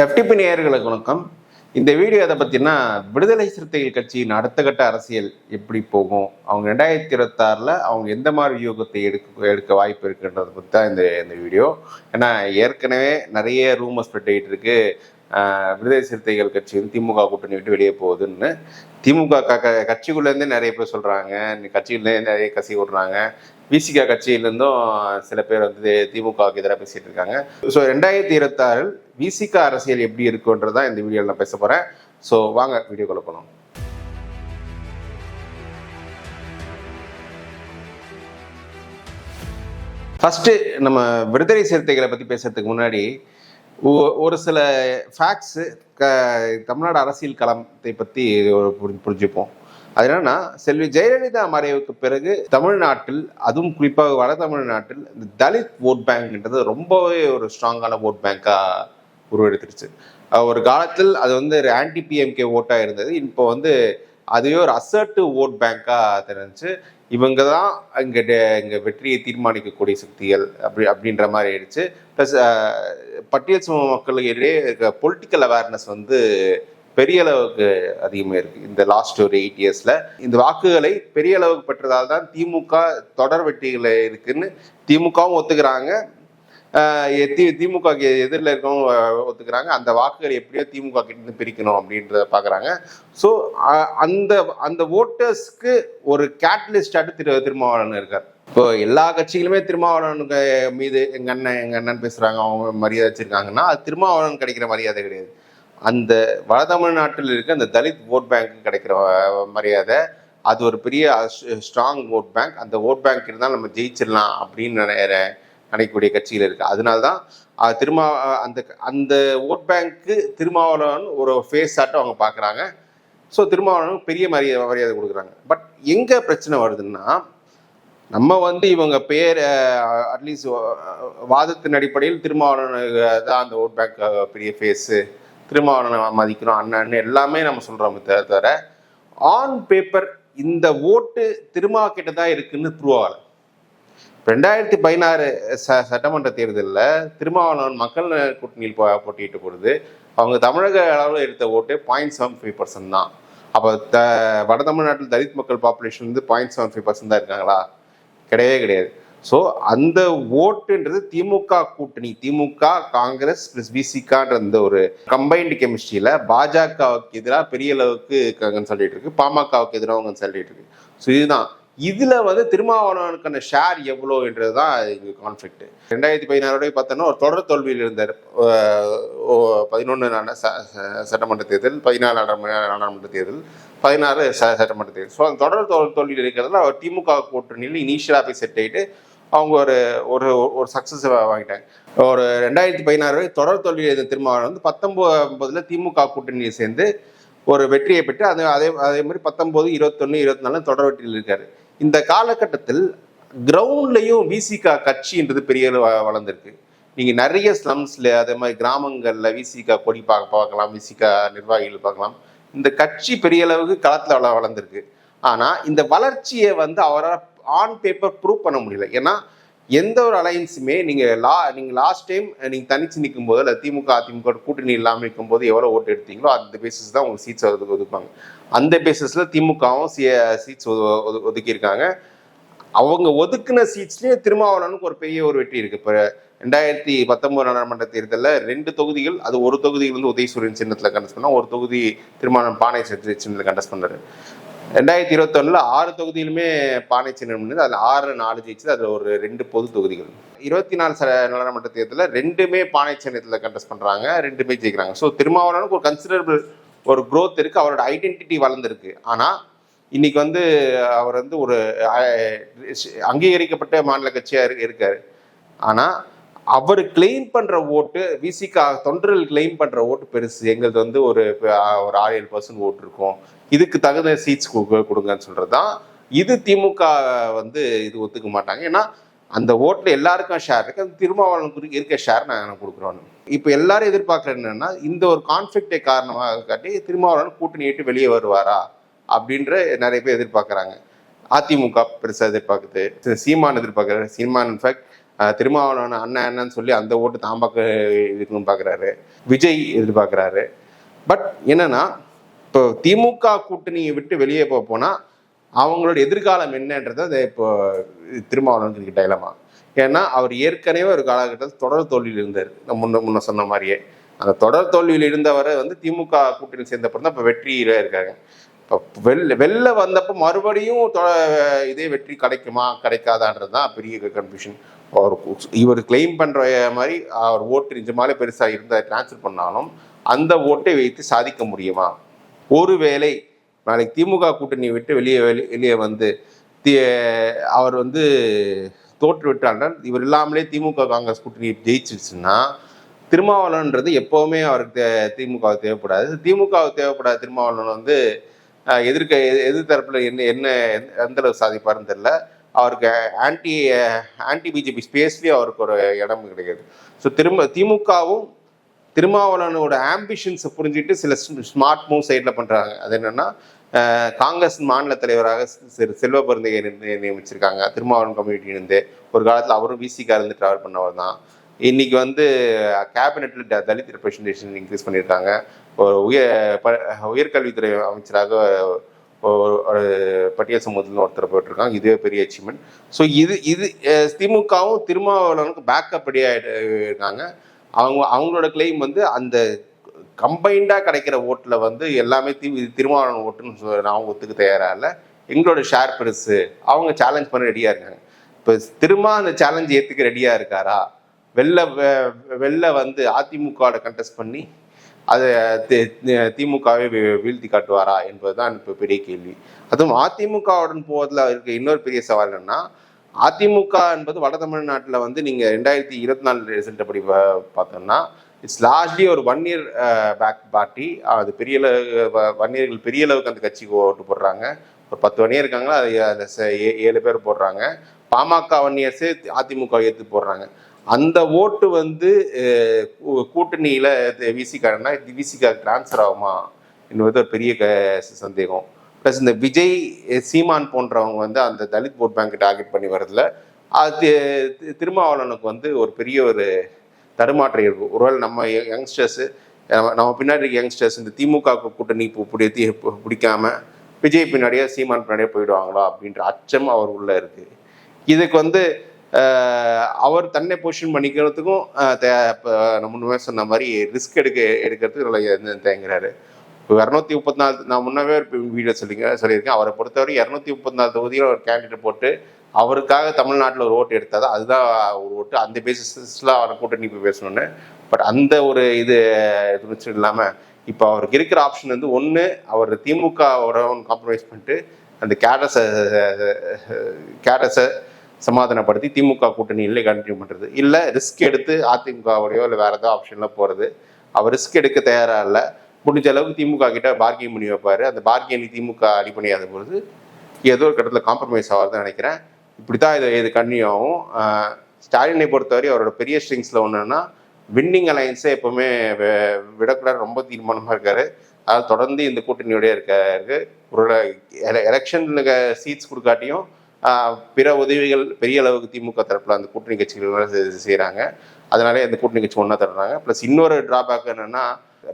FTP நேயர்களுக்கு வணக்கம். இந்த வீடியோ எதை பற்றினா விடுதலை சிறுத்தைகள் கட்சியின் அடுத்த கட்ட அரசியல் எப்படி போகும்? அவங்க ரெண்டாயிரத்தி இருபத்தாறில் அவங்க எந்த மாதிரி வியூகத்தை எடுக்க எடுக்க வாய்ப்பு இருக்குன்றதை பற்றி தான் இந்த இந்த வீடியோ. ஏன்னா ஏற்கனவே நிறைய ரூமர்ஸ் ஸ்ப்ரெட் இருக்கு. விடுதலை சிறுத்தைகள் கட்சி வந்து திமுக கூட்டணி விட்டு வெளியே போகுதுன்னு. திமுக க க- கட்சிக்குள்ளேருந்தே நிறைய பேர் சொல்கிறாங்க கட்சியிலேருந்து நிறைய கசி விடுறாங்க விசிகா கட்சியிலிருந்தும் சில பேர் வந்து திமுகவுக்கு எதிராக பேசிட்டு இருக்காங்க. ஸோ ரெண்டாயிரத்தி இருபத்தாறில் விசிகா அரசியல் எப்படி இருக்குன்றதான் இந்த வீடியோவில் நான் பேச போகிறேன் ஸோ வாங்க வீடியோக்குள்ள போகலாம் ஃபஸ்ட்டு நம்ம விடுதலை சிறுத்தைகளை பற்றி பேசுறதுக்கு முன்னாடி ஒ- ஒரு சில ஃபேக்ட்ஸு க தமிழ்நாடு அரசியல் களத்தை பற்றி புரிஞ்சுப்போம். அது என்னன்னா செல்வி ஜெயலலிதா மறைவுக்கு பிறகு தமிழ்நாட்டில் அதுவும் குறிப்பாக வட தமிழ்நாட்டில் இந்த தலித் ஓட் பேங்க்ன்றது ரொம்பவே ஒரு ஸ்ட்ராங்கான ஓட் பேங்காக உருவெடுத்துருச்சு. ஒரு காலத்தில் அது வந்து ஒரு ஆன்டி பிஎம்கே ஓட்டாக இருந்தது. இப்போ வந்து அதுவே ஒரு அசர்ட்டிவ் ஓட் பேங்காக தெரிஞ்சு இவங்க தான் இங்கே இங்கே வெற்றியை தீர்மானிக்கக்கூடிய சக்திகள் அப்படி அப்படின்ற மாதிரி ஆயிடுச்சு. ப்ளஸ் பட்டியல் சமூக மக்களுக்கு இடையே இருக்க பொலிட்டிக்கல் அவேர்னஸ் வந்து பெரிய அளவுக்கு அதிகமாக இருக்குது இந்த லாஸ்ட் ஒரு எயிட் இயர்ஸில் இந்த வாக்குகளை பெரிய அளவுக்கு பெற்றதால் தான் திமுக தொடர் வெற்றிகள் இருக்குன்னு திமுகவும் ஒத்துக்கிறாங்க. தி திமுக எதிரில் இருக்கவங்க ஒத்துக்கிறாங்க. அந்த வாக்குகள் எப்படியோ திமுக கிட்ட இருந்து பிரிக்கணும் அப்படின்றத பார்க்குறாங்க. ஸோ அந்த அந்த ஓட்டர்ஸ்க்கு ஒரு கேட்டலிஸ்டாட்டு திரு திருமாவளவன் இருக்கார். இப்போ எல்லா கட்சிகளுமே திருமாவளவனுக்கு மீது எங்கள் அண்ணன் எங்கள் அண்ணன் பேசுகிறாங்க அவங்க மரியாதை வச்சுருக்காங்கன்னா அது திருமாவளவன் கிடைக்கிற மரியாதை கிடையாது. அந்த வட தமிழ்நாட்டில் இருக்க அந்த தலித் ஓட் பேங்க் கிடைக்கிற மரியாதை அது ஒரு பெரிய ஸ்ட்ராங் ஓட் பேங்க் அந்த ஓட் பேங்க் இருந்தால் நம்ம ஜெயிச்சிடலாம் அப்படின்னு நினைக்கிற நினைக்கக்கூடிய கட்சிகள் இருக்கு. அதனால தான் திருமா அந்த அந்த ஓட் பேங்க்கு திருமாவளவன் ஒரு ஃபேஸ் ஆட்டம் அவங்க பார்க்குறாங்க. ஸோ திருமாவளவன் பெரிய மரியாதை மரியாதை கொடுக்குறாங்க. பட் எங்கே பிரச்சனை வருதுன்னா நம்ம வந்து இவங்க பேர் அட்லீஸ்ட் வாதத்தின் அடிப்படையில் திருமாவளவனுக்கு தான் அந்த ஓட் பேங்க் பெரிய ஃபேஸு திருமாவளவனை மதிக்கிறோம் அண்ணன் எல்லாமே நம்ம சொல்கிறோம் தவிர ஆன் பேப்பர் இந்த ஓட்டு திருமா கிட்ட தான் இருக்குன்னு ப்ரூவ் ஆகலை ரெண்டாயிரத்தி பதினாறு ச சட்டமன்ற தேர்தலில் திருமாவளவன் மக்கள் கூட்டணியில் போ போட்டியிட்ட பொழுது அவங்க தமிழக அளவில் எடுத்த ஓட்டு பாயிண்ட் செவன் ஃபைவ் பர்சன்ட் தான். அப்போ த வட தமிழ்நாட்டில் தலித் மக்கள் பாப்புலேஷன் வந்து பாயிண்ட் செவன் ஃபைவ் பர்சன்ட் தான் இருக்காங்களா? கிடையவே கிடையாது. ஸோ அந்த ஓட்டுன்றது திமுக கூட்டணி. திமுக காங்கிரஸ் பிளஸ் பிசிகான்ற அந்த ஒரு கம்பைன்டு கெமிஸ்ட்ரியில் பாஜகவுக்கு எதிராக பெரிய அளவுக்கு கன்சல்டேட் இருக்கு. பாமகவுக்கு எதிராக கன்சல்டேட் இருக்கு. ஸோ இதுதான். இதுல வந்து திருமாவளவனுக்கான ஷேர் எவ்வளோ என்றது தான் இங்கே கான்ஃப்ளிக்ட் ரெண்டாயிரத்தி பதினாறோட பார்த்தோன்னா ஒரு தொடர் தோல்வியில் இருந்தார். பதினொன்று சட்டமன்ற தேர்தல் பதினாலு நாடாளுமன்ற நாடாளுமன்ற தேர்தல். பதினாறு ச சட்டமன்ற தேர்தல் ஸோ அந்த தொடர் தோல் தோல்வியில் இருக்கிறதுல அவர் திமுக கூட்டணியில் இனிஷியலாக போய் செட் ஆகிட்டு அவங்க ஒரு ஒரு ஒரு சக்ஸஸ் வாங்கிட்டாங்க. ஒரு ரெண்டாயிரத்தி பதினாறு வரை தொடர் தோல்வி எழுத திருமாவளவன் வந்து பத்தொம்போதுல திமுக கூட்டணியை சேர்ந்து ஒரு வெற்றியை பெற்று அது அதே அதே மாதிரி பத்தொம்போது இருபத்தொன்று இருபத்தி நாலு தொடர் வெற்றியில் இருக்காரு. இந்த காலகட்டத்தில் கிரவுண்ட்லையும் விசிகா கட்சின்றது பெரிய வளர்ந்துருக்கு வ- நீங்கள் நிறைய ஸ்லம்ஸில் அதே மாதிரி கிராமங்களில் விசிகா கொடி பார்க்க பார்க்கலாம் விசிகா நிர்வாகிகள் பார்க்கலாம். இந்த கட்சி பெரிய அளவுக்கு களத்தில் வள வளர்ந்துருக்கு. ஆனால் இந்த வளர்ச்சியை வந்து அவரால் ஆன் பேப்பர் ப்ரூவ் பண்ண முடியல. ஏன்னா எந்த ஒரு அலையன்ஸுமே நீங்கள் லா நீங்கள் லாஸ்ட் டைம் நீங்கள் தனிச்சு நிற்கும் போது இல்லை திமுக அதிமுக கூட்டணி இல்லாமல் நிற்கும் போது எவ்வளோ ஓட்டு எடுத்தீங்களோ அந்த பேசிஸ் தான் உங்களுக்கு சீட்ஸ் ஒதுக்கு ஒதுக்குவாங்க. அந்த பேசிஸில் திமுகவும் சி சீட்ஸ் ஒதுக்கியிருக்காங்க. அவங்க ஒதுக்குன சீட்ஸ்லேயே திருமாவளவனுக்கு ஒரு பெரிய ஒரு வெற்றி இருக்குது இப்போ ரெண்டாயிரத்தி பத்தொன்பது நாடாளுமன்ற தேர்தலில் ரெண்டு தொகுதிகள் அது ஒரு தொகுதியில் வந்து உதயசூரியன் சின்னத்தில் கண்டஸ்ட் பண்ணால் ஒரு தொகுதி திருமணம் பானை சின்னத்தில் கண்டஸ்ட் பண்ணார். ரெண்டாயிரத்தி இருபத்தொன்னுல ஆறு தொகுதியிலுமே பானை சின்னம் பண்ணது அதில் ஆறு நாலு ஜெயிச்சது. அதில் ஒரு ரெண்டு பொது தொகுதிகள். இருபத்தி நாலு ச நாடாளுமன்ற தேர்தலில் ரெண்டுமே பானை சின்னத்தில் கண்டஸ்ட் பண்ணுறாங்க ரெண்டுமே ஜெயிக்கிறாங்க. ஸோ திருமாவளவனுக்கு ஒரு கன்சிடரபிள் ஒரு க்ரோத் இருக்குது அவரோட ஐடென்டிட்டி வளர்ந்துருக்கு. ஆனால் இன்னைக்கு வந்து அவர் வந்து ஒரு அங்கீகரிக்கப்பட்ட மாநில கட்சியாக இருக்கார். ஆனால் அவர் கிளைம் பண்ற ஓட்டு விசிகா தொண்டர்கள் கிளைம் பண்ற ஓட்டு பெருசு. எங்களது வந்து ஒரு ஒரு ஆறு ஏழு பர்சன்ட் ஓட்டு இருக்கும். இதுக்கு தகுந்த சீட்ஸ் கொடுங்கன்னு சொல்கிறது தான் இது திமுக வந்து இது ஒத்துக்க மாட்டாங்க. ஏன்னா அந்த ஓட்டில் எல்லாருக்கும் ஷேர் இருக்கு. திருமாவளம் திருமாவளவனுக்கு இருக்க ஷேர் நாங்கள் கொடுக்குறோம் இப்போ எல்லாரும் எதிர்பார்க்குற என்னன்னா இந்த ஒரு கான்ஃபிளிக்டை காரணமாக காட்டி திருமாவளவன் கூட்டணி விட்டு வெளியே வருவாரா? அப்படின்ற நிறைய பேர் எதிர்பார்க்குறாங்க. அதிமுக பெருசாக எதிர்பார்க்குது. சீமான் எதிர்பார்க்குறாரு. சீமான் இன்ஃபேக்ட் திருமாவளவன் அண்ணன் அண்ணன்னு சொல்லி அந்த ஓட்டு தான் பார்க்க இருக்கணும்னு பார்க்குறாரு விஜய் எதிர்பார்க்குறாரு. பட் என்னன்னா இப்போ திமுக கூட்டணியை விட்டு வெளியே போக போனால் அவங்களோட எதிர்காலம் என்னன்றது இப்போ திருமாவளவனுக்கு டைலமா ஏன்னா அவர் ஏற்கனவே ஒரு காலகட்டத்தில் தொடர் தோல்வியில் இருந்தார். முன்ன முன்ன சொன்ன மாதிரியே. அந்த தொடர் தோல்வியில் இருந்தவரை வந்து திமுக கூட்டணி சேர்ந்தப்பறம் தான் இப்போ வெற்றியில இருக்காங்க. இப்போ வெளில வெளில வந்தப்போ மறுபடியும் இதே வெற்றி கிடைக்குமா கிடைக்காதான்றது தான் பெரிய கன்ஃபியூஷன் அவர் இவர் கிளைம் பண்ணுற மாதிரி அவர் ஓட்டு நிஜமாலே பெருசாக இருந்தால் ட்ரான்ஸ்ஃபர் பண்ணாலும் அந்த ஓட்டை வைத்து சாதிக்க முடியுமா? ஒருவேளை நாளைக்கு திமுக கூட்டணியை விட்டு வெளியே வெளி- வெளியே வந்து தி அவர் வந்து தோற்று விட்டால் இவர் இல்லாமலே திமுக காங்கிரஸ் கூட்டணி ஜெயிச்சிருச்சுன்னா திருமாவளவன்றது எப்போவுமே அவருக்கு தே- திமுக தேவைப்படாது. திமுக தேவைப்படாத திருமாவளவன் வந்து எதிர்க்க எதிர் என்ன என்ன எந்த- அளவு சாதிப்பாருன்னு தெரில அவருக்கு ஆன்டி ஆன்டி பிஜேபி ஸ்பேஸ்லேயே அவருக்கு ஒரு இடம் கிடையாது ஸோ திரும்ப திமுகவும் திருமாவளவனோட ஆம்பிஷன்ஸை புரிஞ்சுட்டு சில ஸ்மார்ட் மூவ் சைடில் பண்ணுறாங்க அது என்னென்னா காங்கிரஸ் மாநில தலைவராக செ- செல்வ பிறந்தையை நியமிச்சிருக்காங்க. திருமாவளவன் கம்யூனிட்டியிலிருந்து ஒரு காலத்தில் அவரும் விசிக்காக இருந்து ட்ராவல் பண்ணவர் தான். இன்னைக்கு வந்து கேபினெட்டில் த- தலித் ரெப்ரஸன்டேஷன் இன்க்ரீஸ் பண்ணியிருக்காங்க ஒரு உயர் ப- உயர்கல்வித்துறை அமைச்சராக ஒரு ஒரு பட்டியல் சமூகத்தில் ஒருத்தர் போயிட்டுருக்காங்க. இதுவே பெரிய அச்சீவ்மெண்ட் ஸோ இது இது திமுகவும் திருமாவளவனுக்கு பேக்கப் படியாக இருக்காங்க அவங்க அவங்களோட கிளைம் வந்து அந்த கம்பைண்டாக கிடைக்கிற ஓட்டில் வந்து எல்லாமே தி திருமாவளவன் ஓட்டுன்னு சொல்ல நான் ஒத்துக்க தயாராக இல்லை. எங்களோட ஷேர் பெருசு அவங்க சேலஞ்ச் பண்ண ரெடியாக இருக்காங்க. இப்போ திரும்ப அந்த சேலஞ்ச் ஏற்றுக்க ரெடியாக இருக்காரா? வெளில வெ- வெளில வந்து அதிமுகவோட கண்டெஸ்ட் பண்ணி அதை திமுகவே திமுகவை வீ- வீழ்த்தி காட்டுவாரா என்பதுதான் இப்போ பெரிய கேள்வி. அதுவும் அதிமுகவுடன் போவதில் இருக்க இன்னொரு பெரிய சவால் என்னன்னா அதிமுக என்பது வட தமிழ்நாட்டில் வந்து நீங்கள் ரெண்டாயிரத்தி இருபத்தி நாலு ரிசல்ட் அப்படி பார்த்தோம்னா இட்ஸ் லார்ஜ்லி ஒரு ஒன் இயர் பேக் பார்ட்டி அது பெரிய ஒன் இயர்கள் வன்னியர்கள் பெரிய அளவுக்கு அந்த கட்சிக்கு ஓட்டு போடுறாங்க. ஒரு பத்து வன்னியர் இருக்காங்களா அது ஏழு பேர் போடுறாங்க. பாமக வன்னியர்ஸே அதிமுக ஏற்று போடுறாங்க. அந்த ஓட்டு வந்து கூட்டணியில் கூ- விசிகானா விசிகா டிரான்ஸ்ஃபர் ஆகுமா? என்பது ஒரு பெரிய க- சந்தேகம். ப்ளஸ் இந்த விஜய் சீமான் போன்றவங்க வந்து அந்த தலித் போட் பேங்க் டார்கெட் பண்ணி வரதுல அது திருமாவளனுக்கு திருமாவளவனுக்கு வந்து ஒரு பெரிய ஒரு தடுமாற்றம் இருக்கும் ஒருவேளை நம்ம யங்ஸ்டர்ஸு நம்ம பின்னாடி இருக்க யங்ஸ்டர்ஸ் இந்த திமுக கூட்டணி இப்போ பிடி பிடிக்காம விஜய் பின்னாடியே சீமான் பின்னாடியே போயிடுவாங்களா? அப்படின்ற அச்சம் அவர் உள்ள இருக்கு. இதுக்கு வந்து அவர் தன்னை பொசிஷன் பண்ணிக்கிறதுக்கும் தே- நம்ம சொன்ன மாதிரி ரிஸ்க் எடுக்க எடுக்கிறதுக்கு நல்லா தேங்குறாரு இப்போ இரநூத்தி முப்பத்தி நாலு நான் முன்னவே வீடியோ சொல்லிங்க சொல்லியிருக்கேன். அவரை பொறுத்தவரை இரநூத்தி முப்பத்தி நாலு தொகுதியில் ஒரு கேண்டிடேட் போட்டு அவருக்காக தமிழ்நாட்டில் ஒரு ஓட்டு எடுத்தால் தான் அதுதான் ஒரு ஓட்டு. அந்த பேசிஸில் அவரை கூட்டணி போய் பேசணும்னு. பட் அந்த ஒரு இது இது இல்லாமல் இப்போ அவருக்கு இருக்கிற ஆப்ஷன் வந்து ஒன்று அவர் திமுகவோட காம்ப்ரமைஸ் பண்ணிட்டு அந்த கேடஸை கேடஸை சமாதானப்படுத்தி திமுக கூட்டணியிலே கண்டினியூ பண்ணுறது இல்லை ரிஸ்க் எடுத்து அதிமுகவோடையோ இல்லை வேறு ஏதோ ஆப்ஷனில் போகிறது அவர் ரிஸ்க் எடுக்க தயாராக இல்லை. முடிஞ்ச அளவுக்கு திமுக கிட்ட பார்கிங் பண்ணி வைப்பார். அந்த பார்கிங் திமுக அடி பண்ணியாத பொழுது ஏதோ ஒரு கட்டத்தில் காம்ப்ரமைஸ் ஆகிறதுன்னு நினைக்கிறேன். இப்படி தான் இது இது கண்டினியூ ஆகும். ஸ்டாலினை பொறுத்தவரை அவரோட பெரிய ஸ்ட்ரிங்ஸில் ஒன்றுன்னா வின்னிங் அலைன்ஸை எப்போவுமே விடக்கூடாது. ரொம்ப தீர்மானமாக இருக்கார். அதாவது தொடர்ந்து இந்த கூட்டணியோடய இருக்காரு. ஒரு எலெக்ஷனுக்கு சீட்ஸ் கொடுக்காட்டியும் பிற உதவிகள் பெரிய அளவுக்கு திமுக தரப்பில் அந்த கூட்டணி கட்சிகள் செய்கிறாங்க அதனாலே அந்த கூட்டணி கட்சி ஒன்றா தர்றாங்க. ப்ளஸ் இன்னொரு டிராபேக் என்னென்னா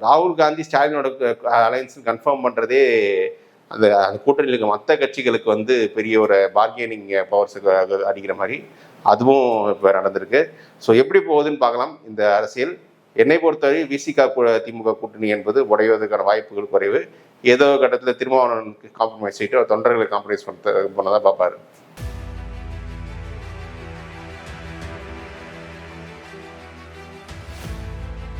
ராகுல் காந்தி ஸ்டாலினோட அலையன்ஸ் கன்ஃபார்ம் பண்ணுறதே அந்த அந்த கூட்டணியில் இருக்க மற்ற கட்சிகளுக்கு வந்து பெரிய ஒரு பார்கெனிங் பவர்ஸ் அடிக்கிற மாதிரி அதுவும் இப்போ நடந்திருக்கு. ஸோ எப்படி போகுதுன்னு பார்க்கலாம். இந்த அரசியல் என்னை பொறுத்தவரை விசிகா திமுக கூட்டணி என்பது உடைவதற்கான வாய்ப்புகள் குறைவு. ஏதோ கட்டத்தில் திருமாவளவனுக்கு காம்ப்ரமைஸ் செய்யிட்டு அவர் தொண்டர்களை காம்ப்ரமைஸ் பண்ண பண்ணதான் பார்ப்பாரு